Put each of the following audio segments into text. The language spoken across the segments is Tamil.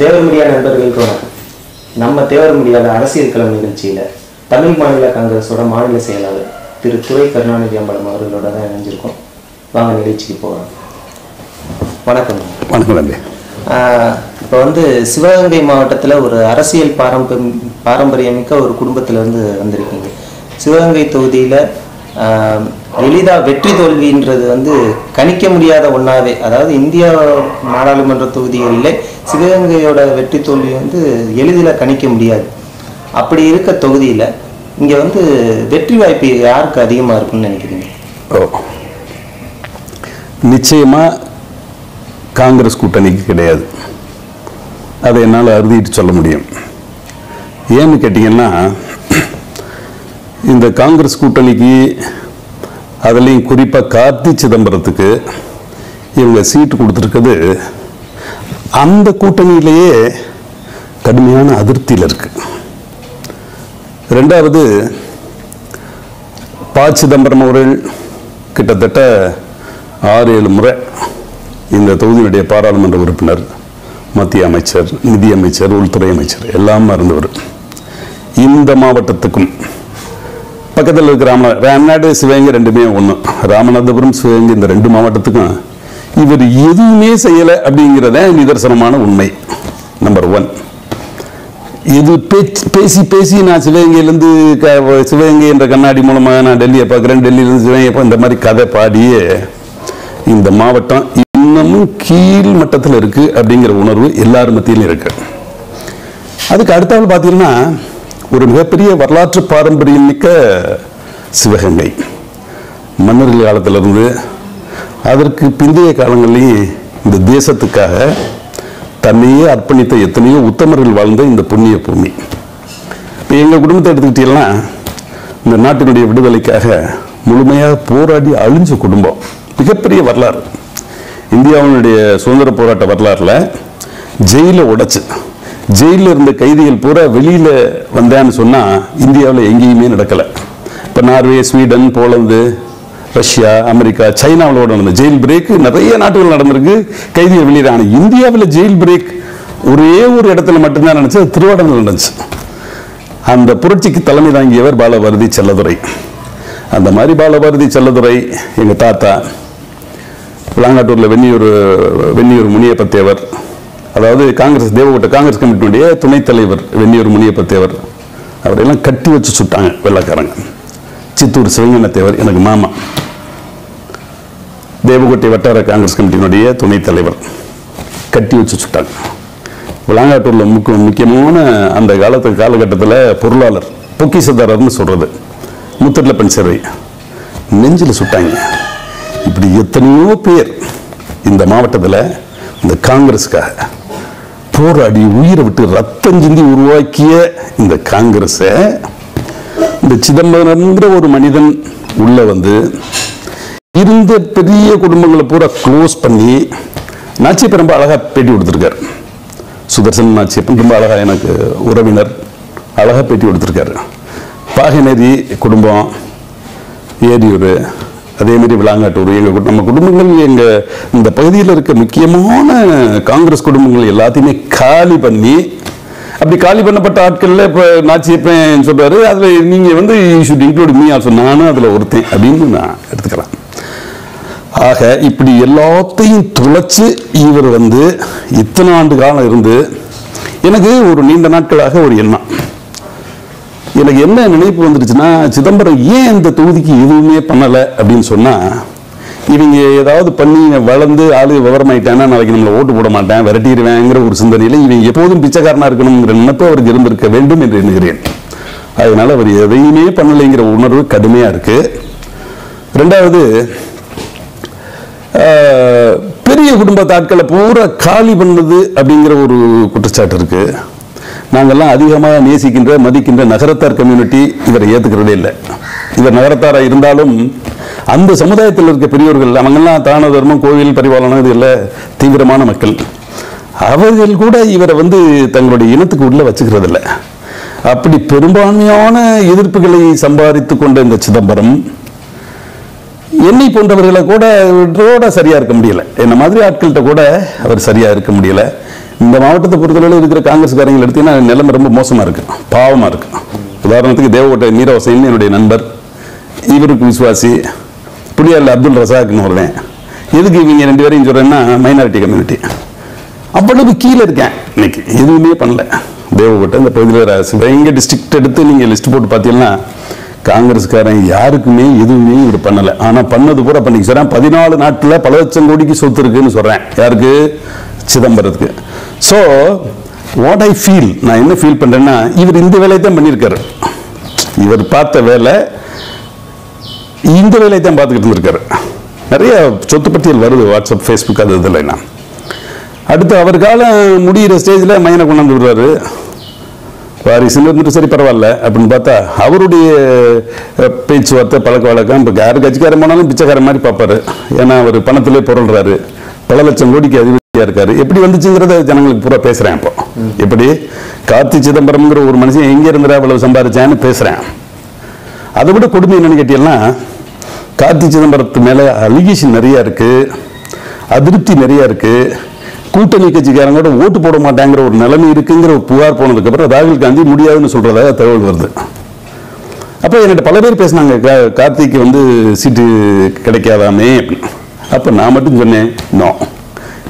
தேவர் மீடியா நண்பர்களுக்கு வணக்கம் நம்ம தேவர் மீடியாவில் அரசியல் களம் நிகழ்ச்சியில் தமிழ் மாநில காங்கிரஸோட மாநில செயலாளர் திரு துரை கருணாநிதி அம்பலம் அவர்களோட தான் இணைஞ்சிருக்கோம். வாங்க நிகழ்ச்சிக்கு போகலாம். வணக்கம். வணக்கம் தம்பி. இப்போ வந்து சிவகங்கை மாவட்டத்தில் ஒரு அரசியல் பாரம்பரிய பாரம்பரியமிக்க ஒரு குடும்பத்துல இருந்து வந்திருக்கீங்க. சிவகங்கை தொகுதியில் எளிதாக வெற்றி தோல்வின்றது வந்து கணிக்க முடியாத ஒன்றாவே அதாவது இந்தியா நாடாளுமன்ற தொகுதிகளில் சிவகங்கையோட வெற்றி தோல்வி வந்து எளிதில் கணிக்க முடியாது. அப்படி இருக்க தொகுதியில் இங்கே வந்து வெற்றி வாய்ப்பு யாருக்கு அதிகமாக இருக்குன்னு நினைக்கிறீங்க? ஓ நிச்சயமாக காங்கிரஸ் கூட்டணிக்கு கிடையாது. அதை என்னால் அறுதிட்டு சொல்ல முடியும். ஏன்னு கேட்டிங்கன்னா இந்த காங்கிரஸ் கூட்டணிக்கு அதுலேயும் குறிப்பாக கார்த்தி சிதம்பரத்துக்கு இவங்க சீட்டு கொடுத்துருக்குது அந்த கூட்டணியிலேயே கடுமையான அதிருப்தியில் இருக்குது ரெண்டாவது ப சிதம்பரம் அவர்கள் கிட்டத்தட்ட ஆறு ஏழு முறை இந்த தொகுதியினுடைய பாராளுமன்ற உறுப்பினர் மத்திய அமைச்சர் நிதி அமைச்சர் உள்துறை அமைச்சர் எல்லாம் இருந்தவர். இந்த மாவட்டத்துக்கும் பக்கத்தில் இருக்கிற ராம ராமநாடு சிவகங்கை ரெண்டுமே ஒன்று ராமநாதபுரம் சிவகங்கை இந்த ரெண்டு மாவட்டத்துக்கும் இவர் எதுவுமே செய்யலை அப்படிங்கிறத நிதர்சனமான உண்மை. நம்பர் ஒன் இது பேச்சு பேசி பேசி நான் சிவகங்கையிலேருந்து க- சிவகங்கை என்ற கண்ணாடி மூலமாக நான் டெல்லியை பார்க்குறேன். டெல்லியிலேருந்து சிவகங்கை இந்த மாதிரி கதை பாடியே இந்த மாவட்டம் இன்னமும் கீழ் மட்டத்தில் இருக்குது அப்படிங்கிற உணர்வு எல்லார் மத்தியிலும் இருக்குது அதுக்கு அடுத்தாள் பார்த்தீங்கன்னா ஒரு மிகப்பெரிய வரலாற்று பாரம்பரியம் மிக்க சிவகங்கை. மன்னர்கள் காலத்திலிருந்து அதற்கு பிந்தைய காலங்களிலேயே இந்த தேசத்துக்காக தன்னையே அர்ப்பணித்த எத்தனையோ உத்தமர்கள் வாழ்ந்த இந்த புண்ணிய பூமி. இப்போ எங்கள் குடும்பத்தை எடுத்துக்கிட்டீங்கன்னா இந்த நாட்டினுடைய விடுதலைக்காக முழுமையாக போராடி அழிஞ்ச குடும்பம். மிகப்பெரிய வரலாறு. இந்தியாவினுடைய சுதந்திர போராட்ட வரலாறில் ஜெயிலை உடைச்சு ஜெயிலில் இருந்த கைதிகள் பூரா வெளியில வந்தேன்னு சொன்னா இந்தியாவில் எங்கேயுமே நடக்கல. இப்போ Norway Sweden Poland Russia America சைனாவோட நடந்த ஜெயில் பிரேக் நிறைய நாட்டுகள் நடந்திருக்கு கைதிகள் வெளியில். ஆனால் இந்தியாவில் ஜெயில் பிரேக் ஒரே ஒரு இடத்துல மட்டும்தான் நினச்சது அது திருவாடனில் நடந்துச்சு. அந்த புரட்சிக்கு தலைமை தாங்கியவர் பாலபாரதி செல்லதுரை. அந்த மாதிரி பாலபாரதி செல்லதுரை எங்க தாத்தா விளாங்காட்டூரில் வெண்ணியூர் வெண்ணியூர் முனியப்பத்தேவர் அதாவது காங்கிரஸ் தேவகோட்டை காங்கிரஸ் கமிட்டியுடைய துணைத் தலைவர் வெண்ணியூர் முனியப்பத்தேவர் அவரையெல்லாம் கட்டி வச்சு சுட்டாங்க வெள்ளக்காரங்க. சித்தூர் சிவஞானத்தேவர் எனக்கு மாமா. தேவகோட்டை வட்டார காங்கிரஸ் கமிட்டியினுடைய துணைத் தலைவர் கட்டி வச்சு சுட்டாங்க. விளாங்காட்டூரில் முக்கிய முக்கியமான அந்த காலத்து காலகட்டத்தில் பொருளாளர் பொக்கிசதாரர்னு சொல்றது. பெண் சேவை நெஞ்சில் சுட்டாங்க. இப்படி எத்தனையோ பேர் இந்த மாவட்டத்தில் இந்த காங்கிரஸுக்காக போராடி உயிரை விட்டு ரத்தம் சிந்தி உருவாக்கிய இந்த காங்கிரஸை இந்த சிதம்பரம்ங்கிற ஒரு மனிதன் உள்ள வந்து இருந்த பெரிய குடும்பங்களை பூரா க்ளோஸ் பண்ணி நாச்சியப்பன் ரொம்ப அழகாக பேட்டி கொடுத்துருக்காரு. சுதர்சன் நாச்சியப்பன் ரொம்ப அழகாக எனக்கு உறவினர் அழகாக பேட்டி கொடுத்துருக்காரு. பாகநேரி குடும்பம் ஏரியூர் அதே மாதிரி விளாங்காட்டூர் எங்கள் நம்ம குடும்பங்கள் எங்க இந்த பகுதியில் இருக்க முக்கியமான காங்கிரஸ் குடும்பங்கள் எல்லாத்தையுமே காலி பண்ணி அப்படி காலி பண்ணப்பட்ட ஆட்கள்ல இப்ப நாச்சியப்பன் சொல்றாரு அதுல நீங்க வந்து ஷுட் இன்க்ளூட் மீ ஆல்சோ நானும் அதுல ஒருத்தன் அப்படின்னு நான் எடுத்துக்கிறேன் ஆக இப்படி எல்லாத்தையும் துளைச்சு இவர் வந்து இத்தனை ஆண்டு காலம் இருந்து எனக்கு ஒரு நீண்ட நாட்களாக ஒரு எண்ணம். எனக்கு என்ன நினைப்பு வந்துடுச்சுன்னா சிதம்பரம் ஏன் இந்த தொகுதிக்கு எதுவுமே பண்ணலை அப்படின்னு சொன்னால் இவங்க ஏதாவது பண்ணி வளர்ந்து ஆளு விவரமாயிட்டானா நாளைக்கு நம்மளை ஓட்டு போட மாட்டேன் விரட்டிடுவேங்கிற ஒரு சிந்தனையில் இவங்க எப்போதும் பிச்சைக்காரனாக இருக்கணுங்கிற நினைப்பு அவருக்கு இருந்திருக்க வேண்டும் என்று எண்ணுகிறேன். அதனால் அவர் எதையுமே பண்ணலைங்கிற உணர்வு கடுமையாக இருக்குது ரெண்டாவது பெரிய குடும்பத்தாட்களை பூரா காலி பண்ணது அப்படிங்கிற ஒரு குற்றச்சாட்டு இருக்குது நாங்கெல்லாம் அதிகமாக நேசிக்கின்ற மதிக்கின்ற நகரத்தார் கம்யூனிட்டி இவரை ஏத்துக்கிறதே இல்லை. இவர் நகரத்தாரா இருந்தாலும் அந்த சமுதாயத்தில் இருக்க பெரியவர்கள் அவங்கெல்லாம் தான தர்மம் கோவில் பரிபாலனம் இது இல்லை தீவிரமான மக்கள். அவர்கள் கூட இவரை வந்து தங்களுடைய இனத்துக்கு உள்ள வச்சுக்கிறது இல்லை. அப்படி பெரும்பான்மையான எதிர்ப்புகளை சம்பாதித்து கொண்ட இந்த சிதம்பரம் என்னை போன்றவர்களை கூட ரோட சரியா இருக்க முடியல. என்ன மாதிரி ஆட்கள்கிட்ட கூட அவர் சரியா இருக்க முடியலை. இந்த மாவட்டத்தை பொறுத்தளவில் இருக்கிற காங்கிரஸ்காரங்களை எடுத்தீங்கன்னா நிலைமை ரொம்ப மோசமாக இருக்கு. பாவமாக இருக்கு. உதாரணத்துக்கு தேவகோட்டை நீரவசைன்னு என்னுடைய நண்பர் இவருக்கு விசுவாசி புளியாரில் அப்துல் ரசாக்னு வருவேன் எதுக்கு இவங்க ரெண்டு பேரையும் சொல்றேன்னா மைனாரிட்டி கம்யூனிட்டி அவ்வளவு கீழே இருக்கேன். இன்னைக்கு எதுவுமே பண்ணல. தேவகோட்டை இந்த பகுதியில் எங்கள் டிஸ்ட்ரிக்ட் எடுத்து நீங்கள் லிஸ்ட் போட்டு பார்த்தீங்கன்னா காங்கிரஸ்காரன் யாருக்குமே எதுவுமே இவர் பண்ணலை. ஆனால் பண்ணது பூரா பண்ணிக்க சொல்கிறேன் பதினாலு நாட்டில் பல லட்சம் கோடிக்கு சொத்து இருக்குன்னு சொல்கிறேன் யாருக்கு? சிதம்பரத்துக்கு. ஸோ வாட் ஐ ஃபீல் நான் என்ன ஃபீல் பண்றேன்னா இவர் இந்த வேலையை தான் பண்ணியிருக்காரு. இவர் பார்த்த வேலை இந்த வேலையை தான் பார்த்துக்கிட்டு இருந்திருக்காரு. நிறைய சொத்து பட்டியல் வருது வாட்ஸ்அப் ஃபேஸ்புக் அது இதில் என்ன அடுத்து அவர் காலம் முடிகிற ஸ்டேஜில் மையனை கொண்டாந்து விடுறாரு. வாரிசுன்னு இருந்துட்டு சரி பரவாயில்ல அப்படின்னு பார்த்தா அவருடைய பேச்சுவார்த்தை பழக்க வழக்கம் இப்போ யார் கட்சிக்காரன் போனாலும் பிச்சைக்காரன் மாதிரி பார்ப்பாரு. ஏன்னா அவர் பணத்திலே பொருள்றாரு. பல லட்சம் கோடிக்கு அதிபதியா இருக்காரு. எப்படி வந்துச்சுங்கிறத ஜனங்களுக்கு பூரா பேசுறேன் இப்போ. எப்படி? கார்த்தி சிதம்பரம்ங்கிற ஒரு மனுஷன் எங்க இருந்தா அவ்வளவு சம்பாரிச்சான்னு பேசுறேன். அதை விட கொடுமை என்னன்னு கேட்டீங்கன்னா கார்த்தி சிதம்பரத்து மேல அலிகேஷன் நிறைய இருக்கு. அதிருப்தி நிறைய இருக்கு. கூட்டணி கட்சிக்காரங்க கூட ஓட்டு போட மாட்டாங்கிற ஒரு நிலைமை இருக்குங்கிற ஒரு புகார் போனதுக்கு அப்புறம் ராகுல் காந்தி முடியாதுன்னு சொல்றதாக தகவல் வருது. அப்போ என்கிட்ட பல பேர் பேசினாங்க கார்த்திக்கு வந்து சீட்டு கிடைக்காதாமே அப்படின்னு. அப்போ நான் மட்டும் சொன்னேன் நோ.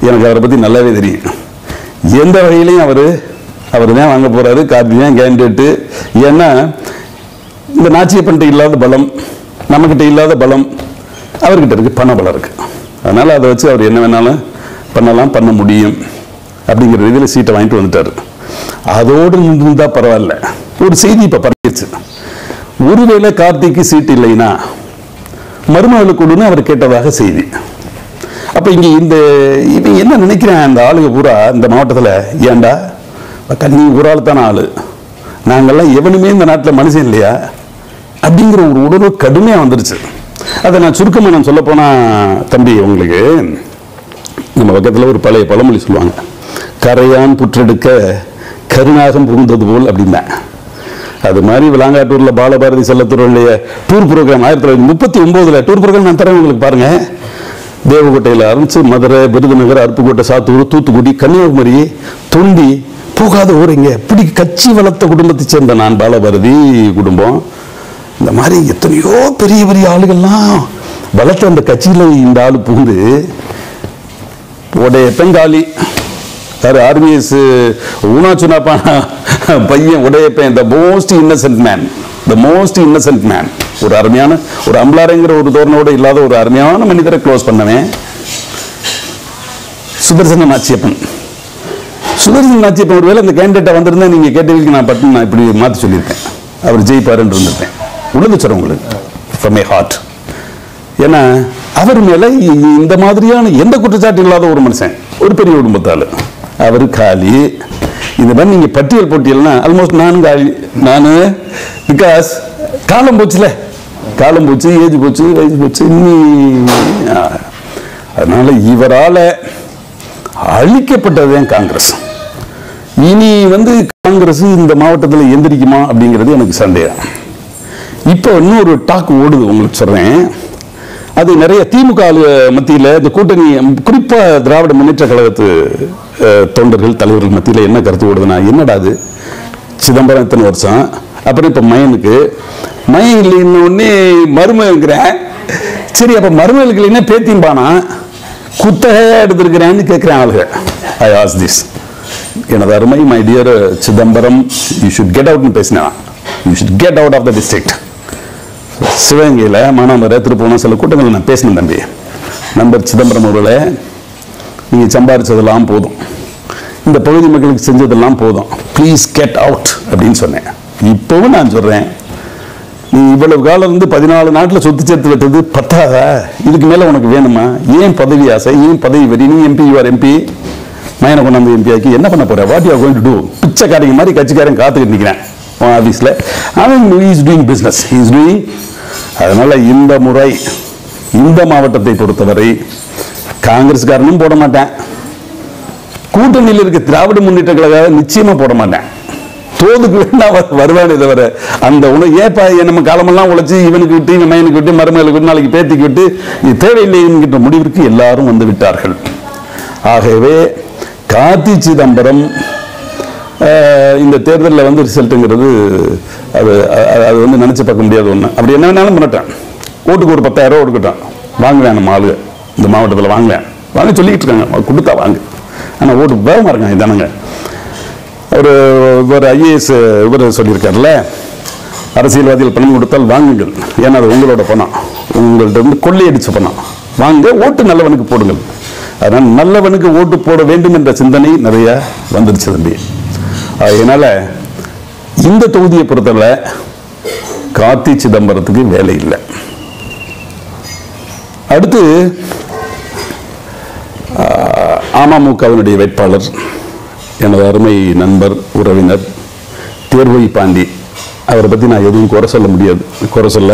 எனக்கு அவரை பற்றி நல்லாவே தெரியும். எந்த வகையிலையும் அவர் அவர் தான் வாங்க போகிறாரு கார்த்தி தான் கேண்டிடேட்டு. ஏன்னா இந்த நாச்சியப்பன்ட்ட இல்லாத பலம் நம்மக்கிட்ட இல்லாத பலம் அவர்கிட்ட இருக்கு பண பலம் இருக்குது அதனால் அதை வச்சு அவர் என்ன வேணாலும் பண்ணலாம் பண்ண முடியும் அப்படிங்கிற இதில் சீட்டை வாங்கிட்டு வந்துட்டாரு. அதோடு இருந்தா பரவாயில்ல. ஒரு செய்தி இப்போ பரவிடுச்சு ஒருவேளை கார்த்திக்கு சீட் இல்லைன்னா மருமகளுக்கு கொடுன்னு அவர் கேட்டதாக செய்தி. அப்போ இங்கே இந்த இவன் என்ன நினைக்கிறேன் அந்த ஆளுங்க பூரா இந்த மாவட்டத்தில்? ஏண்டா கண்ணி ஊராளுத்தான ஆள். நாங்கள்லாம் எவனுமே இந்த நாட்டில் மனுஷன் இல்லையா? அப்படிங்கிற ஒரு உணர்வு கடுமையாக வந்துருச்சு. அதை நான் சுருக்கமாக நான் சொல்ல போனால் தம்பி உங்களுக்கு நம்ம பக்கத்தில் ஒரு பழைய பழமொழி சொல்லுவாங்க. கரையான் புற்றெடுக்க கருணாகம் புகுந்தது போல் அப்படின்னா அது மாதிரி விளாங்காட்டூரில் பாலபாரதி செல்லத்துறையுடைய டூர் ப்ரோக்ராம் ஆயிரத்தி தொள்ளாயிரத்தி முப்பத்தி ஒம்போதில் டூர் ப்ரோக்ராம் நான் தரேன் உங்களுக்கு பாருங்கள் தேவகோட்டையில் ஆரம்பித்து மதுரை விருதுநகர் அருப்புக்கோட்டை சாத்தூர் தூத்துக்குடி கன்னியாகுமரி தொண்டி போகாத ஊருங்க இப்படி கட்சி வளர்த்த குடும்பத்தை சேர்ந்த நான் பாலபாரதி குடும்பம். இந்த மாதிரி எத்தனையோ பெரிய பெரிய ஆளுகள்லாம் வளர்த்த அந்த கட்சியில இந்த ஆள் புகுந்து உடைய பெங்காலி யார் ஆர்பிஎஸ் ஊனா சுனாப்பான பையன் Udaiyappan the most innocent man the most innocent man ஒரு அருமையான ஒரு அம்பலாரைங்கிற ஒரு தோரணோட இல்லாத ஒரு அருமையான மனிதரை க்ளோஸ் பண்ணவன் சுதர்சன நாச்சியப்பன். சுதர்சன நாச்சியப்பன் ஒருவேளை இந்த கேண்டிடேட்டை வந்திருந்தா நீங்க கேட்டவங்களுக்கு நான் பட்டு நான் இப்படி மாத்தி சொல்லியிருக்கேன். அவர் ஜெயிப்பாருன்னு இருந்திருப்பேன். உள்ளது சார் உங்களுக்கு ஃப்ரம் ஏ ஹார்ட் ஏன்னா அவர் மேல இந்த மாதிரியான எந்த குற்றச்சாட்டு இல்லாத ஒரு மனுஷன் ஒரு பெரிய குடும்பத்தால் அவர் காலி. இந்த மாதிரி நீங்க பட்டியல் போட்டியல்னா ஆல்மோஸ்ட் நானும் காலி நானு பிகாஸ் காலம் போச்சுல காலம் போச்சு ஏஜ் போச்சு வயசு போச்சு இன்னி அதனால் அதனால இவரால அழிக்கப்பட்டதுதான் காங்கிரஸ். இனி வந்து காங்கிரஸ் இந்த மாவட்டத்தில் எந்திரிக்குமா அப்படிங்கிறது எனக்கு சந்தேகம். இப்போ இன்னொரு டாக் ஓடுது உங்களுக்கு சொல்றேன். அது நிறைய திமுக மத்தியில் இந்த கூட்டணி குறிப்பாக திராவிட முன்னேற்ற கழகத்து தொண்டர்கள் தலைவர்கள் மத்தியில் என்ன கருத்து ஓடுதுன்னா என்னடா அது? சிதம்பரம் இத்தனை வருஷம்? அப்புறம் இப்போ மயனுக்கு மயன் இல்லைன்னு உடனே இருக்கிறேன் சரி அப்போ மருமகளுக்கு இல்லைன்னா பேத்திம்பானா? குத்தகையாக எடுத்திருக்கிறேன்னு கேட்குறேன் ஆளுக. ஐ ஆஸ் திஸ் எனது அருமை my dear Chidambaram you should get அவுட்னு பேசினா. You should get out of the district சிவகங்கையில் மானாமரை திருப்பூணம் சில கூட்டங்கள் நான் பேசினேன் தம்பி. நண்பர் சிதம்பரம் அவர்களே நீங்கள் சம்பாரிச்சதெல்லாம் போதும். இந்த பகுதி மக்களுக்கு செஞ்சதெல்லாம் போதும். ப்ளீஸ் கெட் அவுட் அப்படின்னு சொன்னேன். இப்போவும் நான் சொல்கிறேன் நீ இவ்வளவு காலம் இருந்து பதினாலு நாட்டில் சொத்து சேர்த்து வச்சது பத்தாதா? இதுக்கு மேலே உனக்கு வேணுமா? ஏன் பதவி ஆசை? ஏன் பதவி வரி நீ எம்பி யூஆர் எம்பி மயனை கொண்டாந்து எம்பி ஆக்கி என்ன பண்ண போற? What you going to do பிச்சைக்காரங்க மாதிரி கட்சிக்காரன் காத்துக்கிட்டு நிற்கிறேன் உன் ஆஃபீஸில் அவன் is doing business is doing அதனால இந்த முறை இந்த மாவட்டத்தை பொறுத்தவரை காங்கிரஸ்காரனும் போட மாட்டேன். கூட்டணியில் இருக்க திராவிட முன்னேற்ற கழக நிச்சயமா போட மாட்டேன். தோதுக்கு வருவானே தவிர அந்த உணவு ஏப்பா ஏன் நம்ம காலமெல்லாம் உழைச்சி இவனுக்கு விட்டு இவன் மயனுக்கு விட்டு மருமகளுக்கு விட்டு நாளைக்கு பேத்திக்கு விட்டு இது தேவையில்லை என்கின்ற முடிவிற்கு எல்லாரும் வந்து விட்டார்கள். ஆகவே கார்த்தி சிதம்பரம் இந்த தேர்தலில் வந்து ரிசல்ட்டுங்கிறது அது அது- வந்து நினச்சி பார்க்க முடியாத ஒன்று அப்படி என்ன வேணாலும் பண்ணட்டான் ஓட்டுக்கு ஒரு பத்தாயிரம் ரூபா கொடுக்கட்டான் வாங்குவேன் நம்ம ஆளுங்க. இந்த மாவட்டத்தில் வாங்குவேன். வாங்க சொல்லிக்கிட்டு இருக்காங்க. கொடுத்தா வாங்க. ஆனால் ஓட்டு வேகமாக இருக்காங்க இதானுங்க. ஒரு ஒரு ஐஏஎஸ் இவர் சொல்லியிருக்காருல்ல அரசியல்வாதிகள் பணம் கொடுத்தால் வாங்குங்கள் ஏன்னா அது உங்களோட பணம் உங்கள்கிட்ட இருந்து கொள்ளையடிச்ச பணம் வாங்க ஓட்டு நல்லவனுக்கு போடுங்கள் அதனால் நல்லவனுக்கு ஓட்டு போட வேண்டும் என்ற சிந்தனை நிறைய வந்துருச்சு தம்பி அதனால் இந்த தொகுதியை பொறுத்தவரை கார்த்தி சிதம்பரத்துக்கு வேலை இல்லை அடுத்து அமமுகவினுடைய வேட்பாளர் எனது அருமை நண்பர் உறவினர் தேர்வை பாண்டி. அவரை பற்றி நான் எதுவும் குறை சொல்ல முடியாது. குறை சொல்ல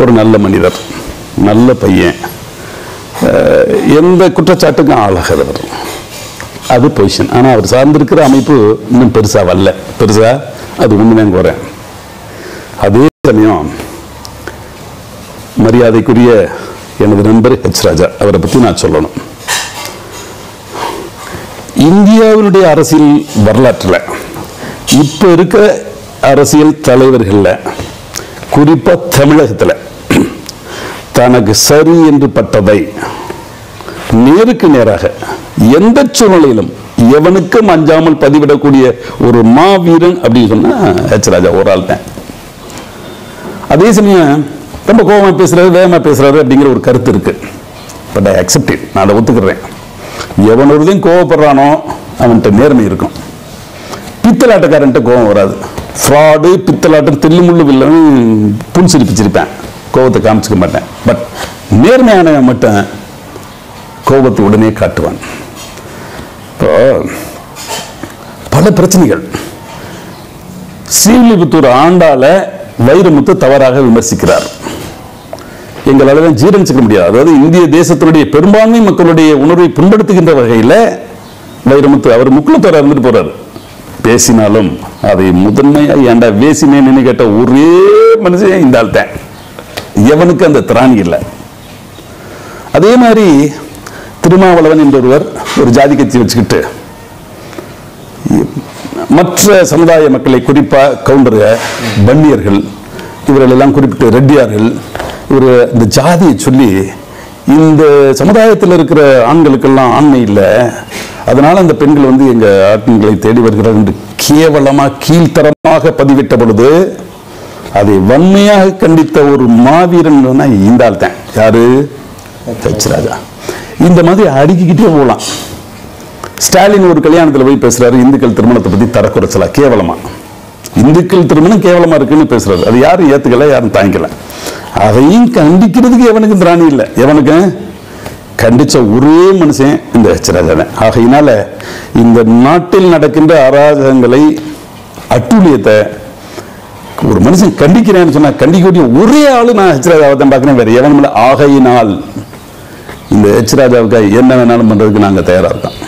ஒரு நல்ல மனிதர் நல்ல பையன். எந்த குற்றச்சாட்டுக்கும் ஆளாகிறவர் அது பொசிஷன் ஆனால் அவர் சார்ந்திருக்கிற அமைப்பு இன்னும் பெருசாக வரல. பெருசா? அது உண்மையான குறை. அதே சமயம் மரியாதைக்குரிய எனது நண்பர் ஹெச் ராஜா. அவரை பற்றி நான் சொல்லணும். இந்தியாவினுடைய அரசியல் வரலாற்றில் இப்போ இருக்க அரசியல் தலைவர்களில் குறிப்பாக தமிழகத்தில் தனக்கு சரி என்று பட்டதை நேருக்கு நேராக எந்த சூழ்நிலையிலும் எவனுக்கும் அஞ்சாமல் பதிவிடக்கூடிய ஒரு மாவீரன் அப்படின்னு சொன்னா ஹெச் ராஜா ஒரு ஆள் தான். அதே சமயம் ரொம்ப கோபமாக பேசுகிறாரு வேகமாக பேசுகிறாரு அப்படிங்கிற ஒரு கருத்து இருக்கு. பட் ஐ அக்செப்ட் நான் அதை ஒத்துக்கிறேன். எவன் ஒருதையும் கோவப்படுறானோ அவன்கிட்ட நேர்மை இருக்கும். பித்தலாட்டக்காரன்ட்ட கோபம் வராது. ஃப்ராடு பித்தலாட்டம் தில்லுமுள்ளு வில்லன் புன் சிரிப்பிச்சிருப்பேன் கோபத்தை காமிச்சிக்க மாட்டேன். பட் நேர்மையானவன் மட்டும் கோபத்தை உடனே காட்டுவான். இப்போ பல பிரச்சனைகள். ஸ்ரீவில்லிபுத்தூர் ஆண்டால வைரமுத்து தவறாக விமர்சிக்கிறார். எங்களால் தான் ஜீரணிச்சுக்க முடியாது. அதாவது இந்திய தேசத்தினுடைய பெரும்பான்மை மக்களுடைய உணர்வை புண்படுத்துகின்ற வகையில் வைரமுத்து அவர் முக்குளத்தோர இருந்துட்டு போறாரு. பேசினாலும் அதை முதன்மையாக ஏண்டா வேசினேன்னு கேட்ட ஒரே மனுஷன் இந்த ஆள் தான் எவனுக்கு அந்த திராணி இல்லை. அதே மாதிரி திருமாவளவன் என்ற ஒருவர் ஒரு ஜாதி கட்சி வச்சுக்கிட்டு மற்ற சமுதாய மக்களை குறிப்பாக கவுண்டர்கள் பன்னியர்கள் இவர்கள் எல்லாம் குறிப்பிட்டு ரெட்டியார்கள் ஒரு இந்த ஜாதியை சொல்லி இந்த சமுதாயத்தில் இருக்கிற ஆண்களுக்கெல்லாம் ஆண்மை இல்லை. அதனால அந்த பெண்கள் வந்து எங்க ஆண்களை தேடி வருகிறார் என்று கேவலமா கீழ்த்தரமாக பதிவிட்ட பொழுது அதை வன்மையாக கண்டித்த ஒரு மாவீரன் இந்த ஆள் தான். யாரு? ராஜா. இந்த மாதிரி அடுக்கிக்கிட்டே போகலாம் ஸ்டாலின் ஒரு கல்யாணத்துல போய் பேசுறாரு இந்துக்கள் திருமணத்தை பத்தி தரக்குறைச்சலா கேவலமா. இந்துக்கள் திருமணம் கேவலமா இருக்குன்னு பேசுறாரு. அது யாரும் ஏத்துக்கல யாரும் தாங்கிக்கல. அதையும் கண்டிக்கிறதுக்கு எவனுக்கும் திராணி இல்லை. எவனுக்கு? கண்டிச்ச ஒரே மனுஷன் இந்த ஹெச் ஆகையினால இந்த நாட்டில் நடக்கின்ற அராஜகங்களை அட்டூழியத்தை ஒரு மனுஷன் கண்டிக்கிறேன்னு சொன்னா கண்டிக்கக்கூடிய ஒரே ஆளு நான் ஹெச்ராஜாவை தான் பார்க்குறேன் வேற எவனும் இல்லை. ஆகையினால் இந்த ஹெச்ராஜாவுக்கு என்ன வேணாலும் பண்ணுறதுக்கு நாங்கள் தயாராக இருக்கோம்.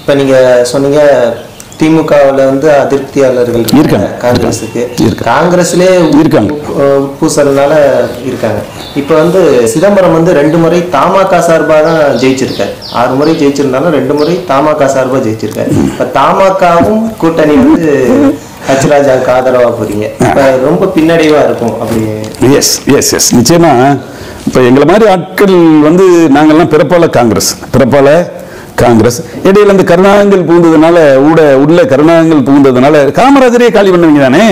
இப்போ நீங்கள் சொன்னீங்க திமுகவுல வந்து அதிருப்தியாளர்கள் இருக்காங்க. காங்கிரஸுக்கு. இருக்காங்க. காங்கிரஸ்லே இருக்காங்க. உட்பூசல்னால இருக்காங்க. இப்ப வந்து சிதம்பரம் வந்து ரெண்டு முறை தமாக சார்பா தான் ஜெயிச்சிருக்காரு. ஆறு முறை ஜெயிச்சிருந்தாலும் ரெண்டு முறை தமாக சார்பா ஜெயிச்சிருக்காரு. இப்ப தமாகவும் கூட்டணி வந்து ஹச்ராஜாவுக்கு ஆதரவா போறீங்க. இப்ப ரொம்ப பின்னடைவா இருக்கும் அப்படி. எஸ் எஸ் எஸ் நிச்சயமா. இப்போ எங்களை மாதிரி ஆட்கள் வந்து நாங்கெல்லாம் பிறப்பால காங்கிரஸ். பிறப்பால காங்கிரஸ். இடையில இந்த கருணாகங்கள் புகுந்ததுனால ஊட உள்ள கருணாகங்கள் புகுந்ததுனால காமராஜரே காலி பண்ணவங்க தானே?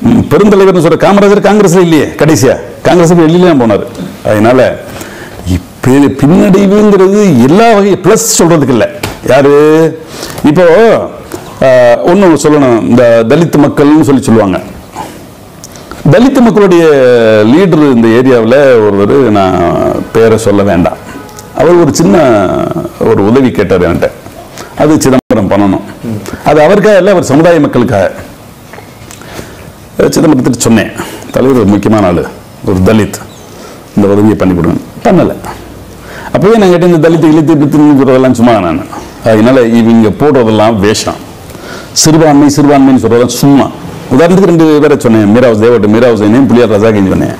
ம், பெருந்தலைவர்னு சொல்ற காமராஜர் காங்கிரஸ் இல்லையே கடைசியா. காங்கிரஸ் வெளியில போனார். அதனால பின்னடைவுங்கிறது எல்லா வகை பிளஸ் சொல்றதுக்கு இல்லை. யாரு? இப்போ ஒன்று சொல்லணும். இந்த தலித் மக்கள்னு சொல்லி சொல்லுவாங்க. தலித் மக்களுடைய லீடர் இந்த ஏரியாவில் ஒருவர் நான் பேரை சொல்ல வேண்டாம். அவர் ஒரு சின்ன ஒரு உதவி கேட்டார் என்கிட்ட. அது சிதம்பரம் பண்ணணும். அது அவருக்காக இல்லை அவர் சமுதாய மக்களுக்காக. சிதம்பரத்துக்கு சொன்னேன். தலைவர் ஒரு முக்கியமான ஆள் ஒரு தலித். இந்த உதவியை பண்ணி கொடுங்க. பண்ணலை. அப்பவே நான் கேட்டேன் இந்த தலித்து இழுத்து இழுத்துங்கிறதெல்லாம் சும்மா நான். அதனால இவங்க போடுறதெல்லாம் வேஷம். சிறுபான்மை சிறுபான்மைன்னு சொல்றதெல்லாம் சும்மா. உதாரணத்துக்கு ரெண்டு பேரை சொன்னேன் மீராவ் தேவட்டு மீராவ் ஹுசைனையும் புளியார் ரசாக்கையும் சொன்னேன்.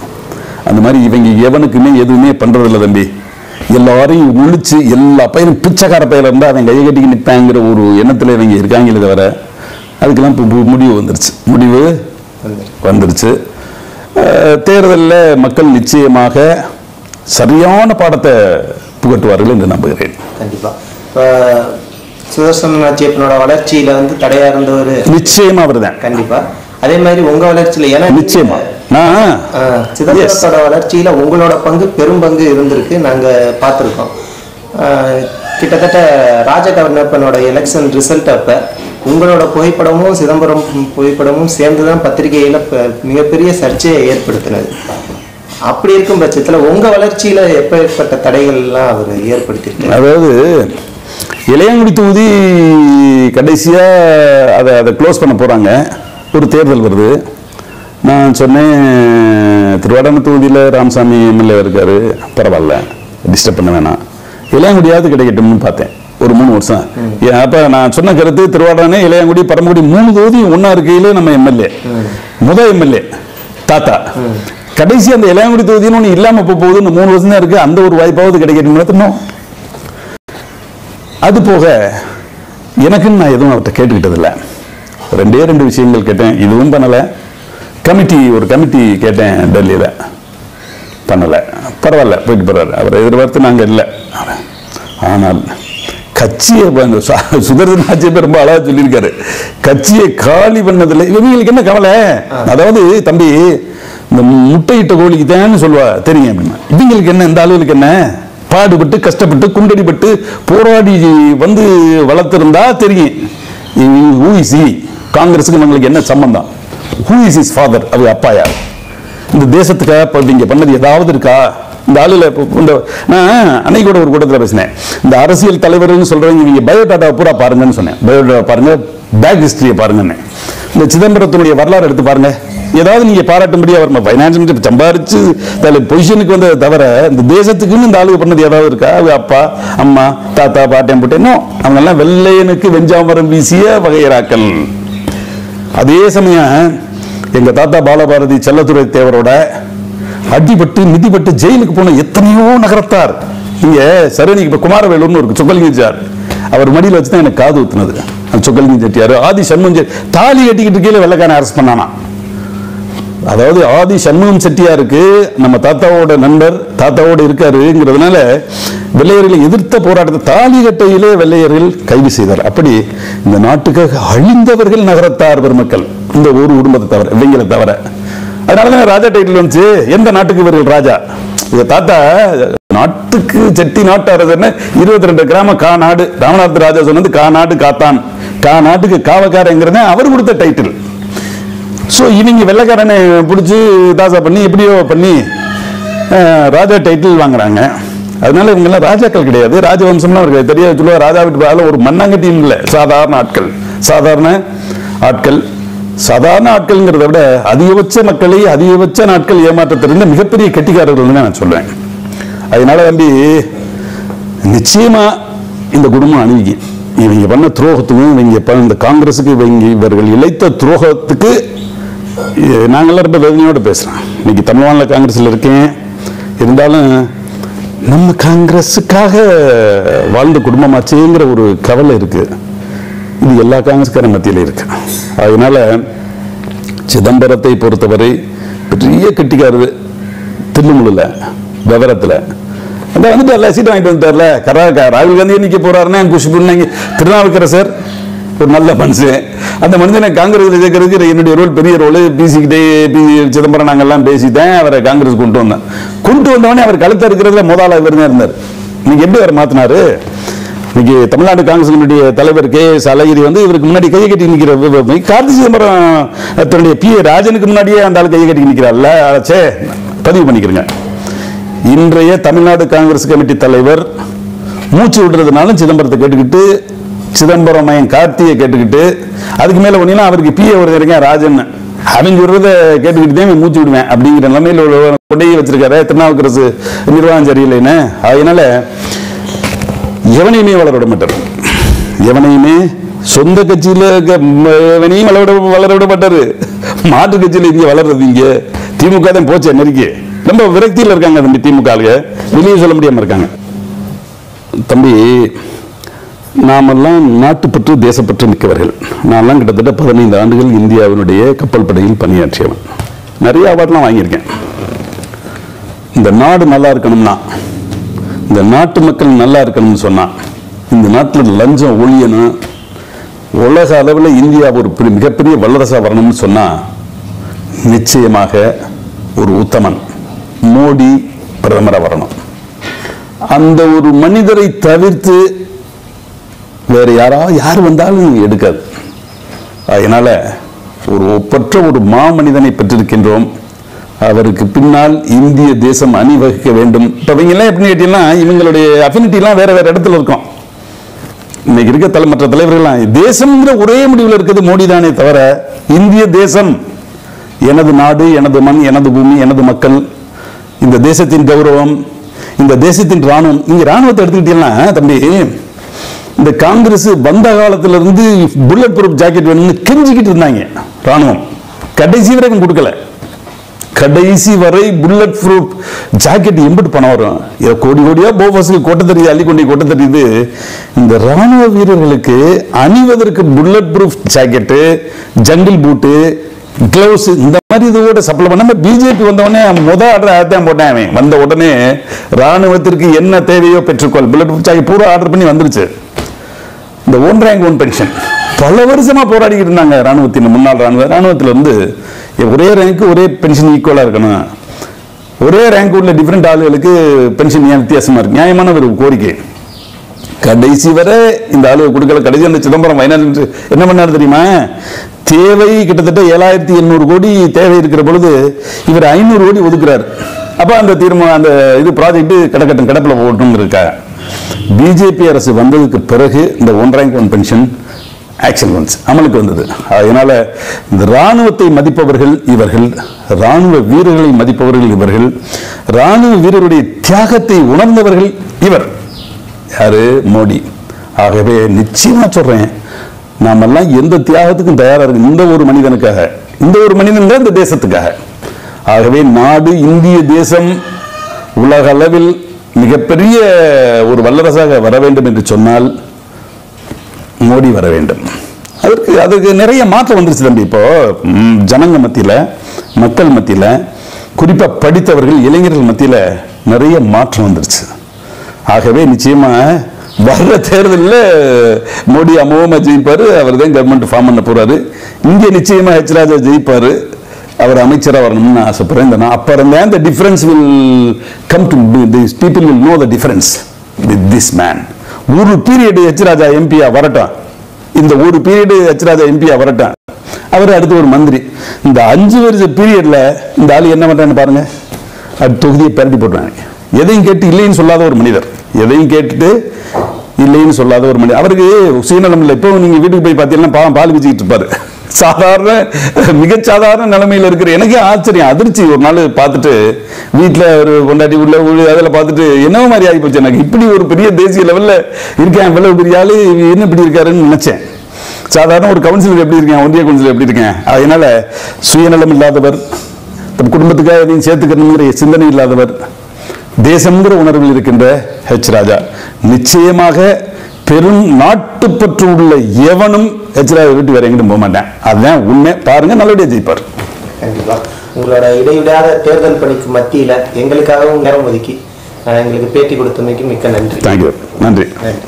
அந்த மாதிரி இவங்க எவனுக்குமே எதுவுமே பண்ணுறதில்ல தம்பி. எல்லாரையும் ஒழிச்சு எல்லா பையனும் பிச்சைக்கார பையில இருந்தா அவன் கையை கட்டிக்கு நிற்பாங்கிற ஒரு எண்ணத்துல இவங்க இருக்காங்களே தவிர அதுக்கெல்லாம் இப்போ முடிவு வந்துருச்சு. முடிவு வந்துருச்சு. தேர்தலில் மக்கள் நிச்சயமாக சரியான பாடத்தை புகட்டுவார்கள் என்று நம்புகிறேன். கண்டிப்பா. இப்போ சுதர்சன நாச்சியப்பனோட வளர்ச்சியில வந்து தடையா இருந்தவர் நிச்சயமா அவர்தான். கண்டிப்பா. அதே மாதிரி உங்க வளர்ச்சியில ஏன்னா நீங்க, நிச்சயமா. நான் ஆஹ், சிதம்பரத்தோட வளர்ச்சியில உங்களோட பங்கு பெரும் பங்கு இருந்திருக்கு நாங்க பார்த்துருக்கோம். கிட்டத்தட்ட ராஜகவர்ணப்பனோட எலெக்ஷன் ரிசல்ட் அப்ப உங்களோட புகைப்படமும் சிதம்பரம் புகைப்படமும் சேர்ந்து தான் பத்திரிகையில மிகப்பெரிய சர்ச்சையை ஏற்படுத்தினது. அப்படி இருக்கும் பட்சத்துல உங்க வளர்ச்சியில எப்பேற்பட்ட தடைகள் எல்லாம் அவர் ஏற்படுத்தியிருக்காரு? அதாவது இளையங்குடி தொகுதி கடைசியா அதை அதை க்ளோஸ் பண்ண போறாங்க. ஒரு தேர்தல் வருது. நான் சொன்னேன் திருவாடான தொகுதியில் ராமசாமி எம்எல்ஏ இருக்காரு. பரவாயில்ல டிஸ்டர்ப் பண்ண வேணாம். இளையங்குடியாவது கிடைக்கட்டும்னு பார்த்தேன். ஒரு மூணு வருஷம். அப்போ நான் சொன்ன கருத்து திருவாடானே இளையங்குடி பரமக்குடி மூணு தொகுதி ஒன்றா இருக்கையிலே நம்ம எம்எல்ஏ முத எம்எல்ஏ தாத்தா. கடைசி அந்த இளையங்குடி தொகுதின்னு ஒன்று இல்லாமல் இப்போ போகுது இந்த மூணு வருஷம் தான் இருக்கு. அந்த ஒரு வாய்ப்பாவது கிடைக்கட்டும் அது போக எனக்குன்னு நான் எதுவும் அவர்கிட்ட கேட்டுக்கிட்டதில்லை. ரெண்டே ரெண்டு விஷயங்கள் கேட்டேன். இதுவும் பண்ணலை. கமிட்டி ஒரு கமிட்டி கேட்டேன் டெல்லியில். பண்ணலை. பரவாயில்ல போயிட்டு போகிறாரு அவர் எதிர்பார்த்து நாங்கள் இல்லை. ஆனால் கட்சியை சு- சுதர்சன் ஆட்சியை ரொம்ப அழகாக சொல்லியிருக்காரு. கட்சியை காலி பண்ணதில்லை. இவங்களுக்கு என்ன கவலை? அதாவது தம்பி இந்த முட்டையிட்ட கோழிக்கு தான் சொல்லுவா தெரியும் அப்படின்னா. இவங்களுக்கு என்ன? இந்த அளவுக்கு என்ன? பாடுபட்டு கஷ்டப்பட்டு குண்டடிப்பட்டு போராடி வந்து வளர்த்துருந்தா தெரியும். ஊசி காங்கிரஸுக்கு நம்மளுக்கு என்ன சம்பந்தம்? ஹூ இஸ் இஸ் ஃபாதர் அவர் அப்பா யார்? இந்த தேசத்துக்காக இப்போ நீங்க பண்ணது ஏதாவது இருக்கா? இந்த ஆளுல இப்போ இந்த நான் அன்னைக்கு கூட ஒரு கூட்டத்தில் பேசினேன். இந்த அரசியல் தலைவர்னு சொல்றவங்க நீங்க பயோடாட்டா பூரா பாருங்கன்னு சொன்னேன். பயோடாட்டா பாருங்க பேக் ஹிஸ்டரியை பாருங்கன்னு. இந்த சிதம்பரத்தினுடைய வரலாறு எடுத்து பாருங்க. ஏதாவது நீங்க பாராட்டும்படி அவர் ஃபைனான்ஸ் மினிஸ்டர் சம்பாரிச்சு தலை பொசிஷனுக்கு வந்ததை தவிர இந்த தேசத்துக்குன்னு இந்த ஆளுக்கு பண்ணது ஏதாவது இருக்கா? அவங்க அப்பா அம்மா தாத்தா பாட்டன் போட்டேனோ அவங்கெல்லாம் வெள்ளையனுக்கு வெஞ்சாமரம் வீசிய வகையராக்கள். அதே சமயம் எங்க தாத்தா பாலபாரதி செல்லத்துறை தேவரோட அடிபட்டு மிதிப்பட்டு ஜெயிலுக்கு போன எத்தனையோ நகரத்தார். இங்க சரணி இப்ப குமாரவேலூர்னு இருக்கு சொக்கலிங்க அவர் மடியில வச்சு தான் எனக்கு காது ஊத்துனது. அந்த சொக்கலிங்கஞ்செட்டியார் ஆதி சண்முஞ்சர் தாலி கட்டிக்கிட்டு கீழே வெள்ளக்காரன் அரெஸ்ட் பண்ணானா அதாவது ஆதி சண்முகம் செட்டியாருக்கு நம்ம தாத்தாவோட நண்பர் தாத்தாவோட இருக்காருங்கிறதுனால வெள்ளையர்களை எதிர்த்த போராட்டத்தை தாலிகட்டையிலே வெள்ளையர்கள் கைது செய்தார். அப்படி இந்த நாட்டுக்காக அழிந்தவர்கள் நகரத்தார் பெருமக்கள். இந்த ஒரு குடும்பத்தை தவிர இவங்களை தவிர. அதனாலதான் ராஜா டைட்டில் வந்துச்சு. எந்த நாட்டுக்கு இவர்கள் ராஜா? இவங்க தாத்தா நாட்டுக்கு செட்டி நாட்டு அரசர்னு இருபத்தி ரெண்டு கிராம கா நாடு. ராமநாத ராஜா சொன்னது கா நாடு காத்தான். கா நாட்டுக்கு காவக்காரங்கிறத அவர் கொடுத்த டைட்டில் ஸோ இவங்க வெள்ளைக்காரனை பிடிச்சி தாசா பண்ணி எப்படியோ பண்ணி ராஜா டைட்டில் வாங்குறாங்க. அதனால இவங்கெல்லாம் ராஜாக்கள் கிடையாது. ராஜவம்சம்லாம் இருக்கு தெரியாது. சொல்லுவா ராஜா வீட்டு ஒரு மண்ணாங்கட்டியும் இல்லை. சாதாரண ஆட்கள். சாதாரண ஆட்கள். சாதாரண ஆட்கள்ங்கிறத விட அதிகபட்ச மக்களை அதிகபட்ச நாட்கள் ஏமாற்ற மிகப்பெரிய கெட்டிக்காரர்கள் நான் சொல்லுவேன் அதனால தம்பி நிச்சயமா இந்த குடும்பம் அணுகி இவங்க பண்ண துரோகத்துக்கும் இவங்க இந்த காங்கிரஸுக்கு இவங்க இவர்கள் இழைத்த துரோகத்துக்கு இ- ரொம்ப வேதனையோடு பேசுகிறோம் இன்னைக்கு தமிழ் மாநில காங்கிரஸில் இருக்கேன். இருந்தாலும் நம்ம காங்கிரஸுக்காக வாழ்ந்த குடும்பமாச்சேங்கிற ஒரு கவலை இருக்குது இது எல்லா காங்கிரஸ்கார மத்தியில் இருக்கு. அதனால் சிதம்பரத்தை பொறுத்தவரை பெரிய கெட்டிக்காரரு. தில்லுமுள்ள விவரத்தில். அந்த வந்துட்டு எல்லா சீட்டும் வாங்கிட்டு வந்துட்டார்ல. கரா ராகுல் காந்தி நிக்க போறாருன்னா குஷ்புன்னு திருநாவுக்கரசர் ஒரு நல்ல மனுஷன். அந்த மனுஷனை காங்கிரஸ் சேர்க்கறதுக்கு என்னுடைய ரோல் பெரிய ரோல் பேசிக்கிட்டே பி சிதம்பரம் நாங்கள்லாம் பேசிட்டேன் அவரை காங்கிரஸ் கொண்டு வந்தேன். கொண்டு வந்தவொடனே அவர் கழுத்த இருக்கிறதுல முதல்ல இவர் தான் இருந்தார். நீங்க எப்படி அவர் மாத்தினாரு? இன்னைக்கு தமிழ்நாடு காங்கிரஸ் கமிட்டிய தலைவர் கே எஸ் அழகிரி வந்து இவருக்கு முன்னாடி கையை கட்டி நிற்கிற கார்த்தி சிதம்பரம் தன்னுடைய பி ஏ ராஜனுக்கு முன்னாடியே அந்த ஆள் கையை கட்டி நிற்கிறாள் சே பதிவு பண்ணிக்கிறேங்க இன்றைய தமிழ்நாடு காங்கிரஸ் கமிட்டி தலைவர் மூச்சு விடுறதுனாலும் சிதம்பரத்தை கேட்டுக்கிட்டு சிதம்பரம் மயன் கார்த்தியை கேட்டுக்கிட்டு அதுக்கு மேல ஒன்றீங்கன்னா அவருக்கு பிஏ ஒருத்தருங்க ராஜன். அவங்க சொல்றத கேட்டுக்கிட்டு தான் மூச்சு விடுவேன் அப்படிங்கிற நிலைமையில ஒரு கொண்டையை வச்சிருக்காரு திருநாவுக்கரசு நிர்வாகம் சரியில்லைன்னு. அதனால எவனையுமே வளர விட மாட்டார். எவனையுமே சொந்த கட்சியில இருக்க எவனையும் வளர விட வளர விட மாட்டாரு மாட்டு கட்சியில இங்க வளர்றது இங்கே. திமுக தான் போச்சு நெருக்கி ரொம்ப விரக்தியில் இருக்காங்க தம்பி திமுக வெளியே சொல்ல முடியாம இருக்காங்க. தம்பி நாமெல்லாம் நாட்டுப்பற்று தேசப்பற்று மிக்கவர்கள். நான்லாம் கிட்டத்தட்ட பதினைந்து ஆண்டுகள் இந்தியாவினுடைய கப்பல் படையில் பணியாற்றியவன். நிறைய அவார்ட்லாம் வாங்கியிருக்கேன். இந்த நாடு நல்லா இருக்கணும்னா இந்த நாட்டு மக்கள் நல்லா இருக்கணும்னு சொன்னா இந்த நாட்டில் லஞ்சம் ஒழியணும் உலக அளவில் இந்தியா ஒரு மிகப்பெரிய வல்லரசா வரணும்னு சொன்னா நிச்சயமாக ஒரு உத்தமன் மோடி பிரதமராக வரணும். அந்த ஒரு மனிதரை தவிர்த்து வேறு யாராவது யார் வந்தாலும் எடுக்காது. அதனால் ஒரு ஒப்பற்ற ஒரு மாமனிதனை பெற்றிருக்கின்றோம். அவருக்கு பின்னால் இந்திய தேசம் அணிவகுக்க வேண்டும். இப்போ இவங்கெல்லாம் எப்படின்னு கேட்டீங்கன்னா இவங்களுடைய அஃபினிட்டிலாம் வேறு வேறு இடத்துல இருக்கும். இன்னைக்கு இருக்க தலை மற்ற தலைவர்கள்லாம் தேசம்ங்கிற ஒரே முடிவில் இருக்கிறது மோடி தானே தவிர இந்திய தேசம் எனது நாடு எனது மண் எனது பூமி எனது மக்கள் இந்த தேசத்தின் கௌரவம் இந்த தேசத்தின் ராணுவம் இங்கே ராணுவத்தை எடுத்துக்கிட்டீங்கன்னா தம்பி இந்த காங்கிரஸ் வந்த காலத்துல இருந்து புல்லட் ப்ரூஃப் ஜாக்கெட் வேணும்னு கெஞ்சிக்கிட்டு இருந்தாங்க ராணுவம் கடைசி வரைக்கும் கொடுக்கல. கடைசி வரை புல்லட் ப்ரூஃப் ஜாக்கெட் எம்பிட்டு பணம் வரும். இதை கோடி கோடியாக போபஸுக்கு கொட்ட தெரியுது அள்ளி கொண்டு கொட்ட தெரியுது இந்த ராணுவ வீரர்களுக்கு அணிவதற்கு bullet proof jacket jungle boot gloves இந்த மாதிரி இதோட சப்ளை பண்ணாம பிஜேபி வந்தவொடனே உடனே முத ஆர்டர் அதான் போட்டேன் அவன். வந்த உடனே ராணுவத்திற்கு என்ன தேவையோ பெற்றுக்கொள். புல்லட் ப்ரூஃப் ஜாக்கெட் பூரா ஆர்டர் பண்ணி வந்துருச்சு. இந்த ஒன் ரேங்க் ஒன் பென்ஷன் பல வருஷமா போராடிக்கிட்டு இருந்தாங்க ராணுவத்தின் முன்னாள் ராணுவ ராணுவத்தில் வந்து ஒரே ரேங்க் ஒரே பென்ஷன் ஈக்குவலாக இருக்கணும். ஒரே ரேங்க் உள்ள டிஃப்ரெண்ட் ஆளுகளுக்கு பென்ஷன் ஏன் வித்தியாசமாக இருக்கு? நியாயமான ஒரு கோரிக்கை. கடைசி வரை இந்த ஆளு கொடுக்கல. கடைசி அந்த சிதம்பரம் வயநாடு என்ன பண்ணாரு தெரியுமா? தேவை கிட்டத்தட்ட ஏழாயிரத்தி எண்ணூறு கோடி தேவை இருக்கிற பொழுது இவர் ஐநூறு கோடி ஒதுக்குறாரு. அப்போ அந்த தீர்மானம் அந்த இது ப்ராஜெக்ட் கிடக்கட்டும் கிடப்பில் போகட்டும் இருக்கா? பிஜேபி அரசு வந்ததுக்கு பிறகு இந்த one rank one pension action once அமலுக்கு வந்தது. அதனால இந்த ராணுவத்தை மதிப்பவர்கள் இவர்கள் ராணுவ வீரர்களை மதிப்பவர்கள் இவர்கள் ராணுவ வீரருடைய தியாகத்தை உணர்ந்தவர்கள் இவர். யாரு? மோடி. ஆகவே நிச்சயமா சொல்றேன் நாமெல்லாம் எந்த தியாகத்துக்கும் தயாராக இருக்கு இந்த ஒரு மனிதனுக்காக இந்த ஒரு மனிதன் தான் இந்த தேசத்துக்காக. ஆகவே நாடு இந்திய தேசம் உலக அளவில் மிகப்பெரிய ஒரு வல்லரசாக வர வேண்டும் என்று சொன்னால் மோடி வர வேண்டும். அதற்கு அதுக்கு நிறைய மாற்றம் வந்துருச்சு தம்பி. இப்போ ஜனங்க மத்தியில் மக்கள் மத்தியில் குறிப்பாக படித்தவர்கள் இளைஞர்கள் மத்தியில் நிறைய மாற்றம் வந்துருச்சு. ஆகவே நிச்சயமாக வர்ற தேர்தலில் மோடி அமோகமாக ஜெயிப்பார் அவர் தான் கவர்மெண்ட் ஃபார்ம் பண்ண போகிறாரு இங்கே நிச்சயமாக ஹெச் ராஜா அவர் அமைச்சராக வரணும்னு ஆசைப்படுறேன் இந்த நான் அப்புறம் இருந்தேன். இந்த difference will come to this people will know the difference with this man ஒரு பீரியட் எச் ராஜா எம்பியா வரட்டும். இந்த ஒரு பீரியட் எச் ராஜா எம்பியா வரட்டும். அவர் அடுத்து ஒரு மந்திரி. இந்த அஞ்சு வருஷ பீரியடில் இந்த ஆளு என்ன பண்ணுறான்னு பாருங்க. அது தொகுதியை பரட்டி போடுறாங்க எதையும் கேட்டு இல்லைன்னு சொல்லாத ஒரு மனிதர். எதையும் கேட்டுட்டு இல்லைன்னு சொல்லாத ஒரு மனிதர். அவருக்கு சீனலம் இல்லை. இப்போ நீங்கள் வீட்டுக்கு போய் பார்த்தீங்கன்னா பாவம் பால் வச்சுக்கிட்டு இருப்பாரு. சாதாரண மிக சாதாரண நிலைமையில இருக்கிற எனக்கே ஆச்சரியம். அதிர்ச்சி ஒரு நாள் பார்த்துட்டு வீட்டில் ஒரு கொண்டாட்டி உள்ள உள்ள அதில் பார்த்துட்டு என்ன மாதிரி ஆகி போச்சு எனக்கு. இப்படி ஒரு பெரிய தேசிய லெவலில் இருக்கேன் இவ்வளவு பெரிய ஆளு இவர் என்ன இப்படி இருக்காருன்னு நினச்சேன். சாதாரண ஒரு கவுன்சிலர் எப்படி இருக்கேன் ஒன்றிய கவுன்சிலர் எப்படி இருக்கேன்? அதனால சுயநலம் இல்லாதவர் தம் குடும்பத்துக்காக எதையும் சேர்த்துக்கணுங்கிற சிந்தனை இல்லாதவர் தேசம்ங்கிற உணர்வில் இருக்கின்ற ஹெச் ராஜா. நிச்சயமாக பெரும் நாட்டுப்பற்று உள்ள எவனும் ராஜா விட்டு வேற எங்கிட்டும் போக மாட்டேன். அதுதான் உண்மை. பாருங்க நல்லபடியா ஜெயிப்பார். உங்களோட இடைவிடாத தேர்தல் பணிக்கு மத்தியில எங்களுக்காகவும் நேரம் ஒதுக்கி எங்களுக்கு பேட்டி கொடுத்தமைக்கு மிக்க நன்றி. தேங்க்யூ நன்றி. நன்றி.